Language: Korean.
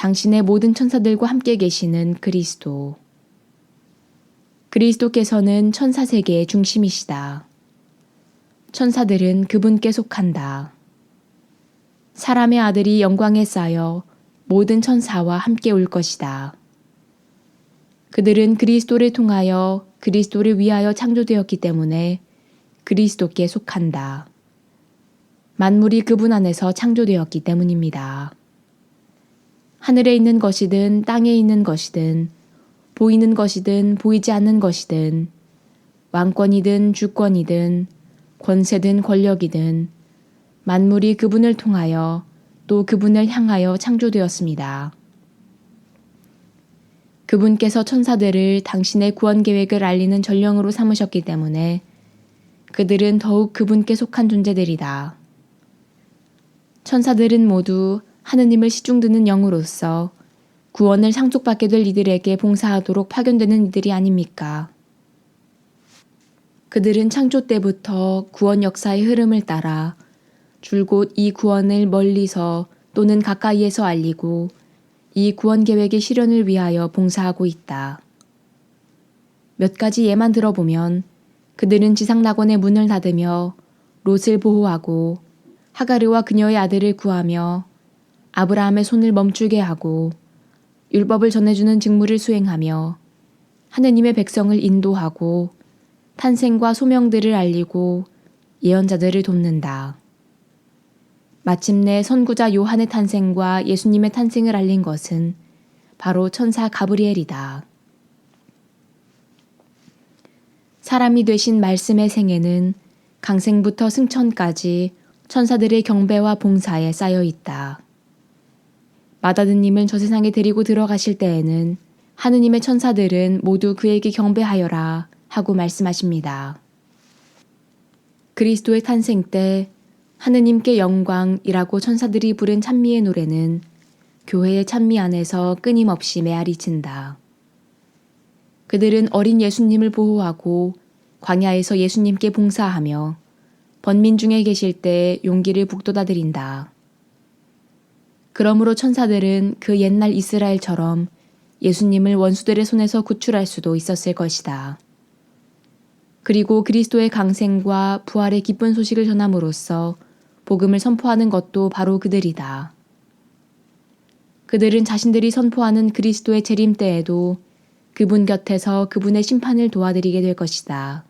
당신의 모든 천사들과 함께 계시는 그리스도. 그리스도께서는 천사 세계의 중심이시다. 천사들은 그분께 속한다. 사람의 아들이 영광에 쌓여 모든 천사와 함께 올 것이다. 그들은 그리스도를 통하여 그리스도를 위하여 창조되었기 때문에 그리스도께 속한다. 만물이 그분 안에서 창조되었기 때문입니다. 하늘에 있는 것이든 땅에 있는 것이든 보이는 것이든 보이지 않는 것이든 왕권이든 주권이든 권세든 권력이든 만물이 그분을 통하여 또 그분을 향하여 창조되었습니다. 그분께서 천사들을 당신의 구원 계획을 알리는 전령으로 삼으셨기 때문에 그들은 더욱 그분께 속한 존재들이다. 천사들은 모두 하느님을 시중드는 영으로서 구원을 상속받게 될 이들에게 봉사하도록 파견되는 이들이 아닙니까? 그들은 창조 때부터 구원 역사의 흐름을 따라 줄곧 이 구원을 멀리서 또는 가까이에서 알리고 이 구원 계획의 실현을 위하여 봉사하고 있다. 몇 가지 예만 들어보면 그들은 지상 낙원의 문을 닫으며 롯을 보호하고 하가르와 그녀의 아들을 구하며 아브라함의 손을 멈추게 하고 율법을 전해주는 직무를 수행하며 하느님의 백성을 인도하고 탄생과 소명들을 알리고 예언자들을 돕는다. 마침내 선구자 요한의 탄생과 예수님의 탄생을 알린 것은 바로 천사 가브리엘이다. 사람이 되신 말씀의 생애는 강생부터 승천까지 천사들의 경배와 봉사에 쌓여 있다. 마다드님을 저 세상에 데리고 들어가실 때에는 하느님의 천사들은 모두 그에게 경배하여라 하고 말씀하십니다. 그리스도의 탄생 때 하느님께 영광이라고 천사들이 부른 찬미의 노래는 교회의 찬미 안에서 끊임없이 메아리친다. 그들은 어린 예수님을 보호하고 광야에서 예수님께 봉사하며 번민 중에 계실 때 용기를 북돋아 드린다. 그러므로 천사들은 그 옛날 이스라엘처럼 예수님을 원수들의 손에서 구출할 수도 있었을 것이다. 그리고 그리스도의 강생과 부활의 기쁜 소식을 전함으로써 복음을 선포하는 것도 바로 그들이다. 그들은 자신들이 선포하는 그리스도의 재림 때에도 그분 곁에서 그분의 심판을 도와드리게 될 것이다.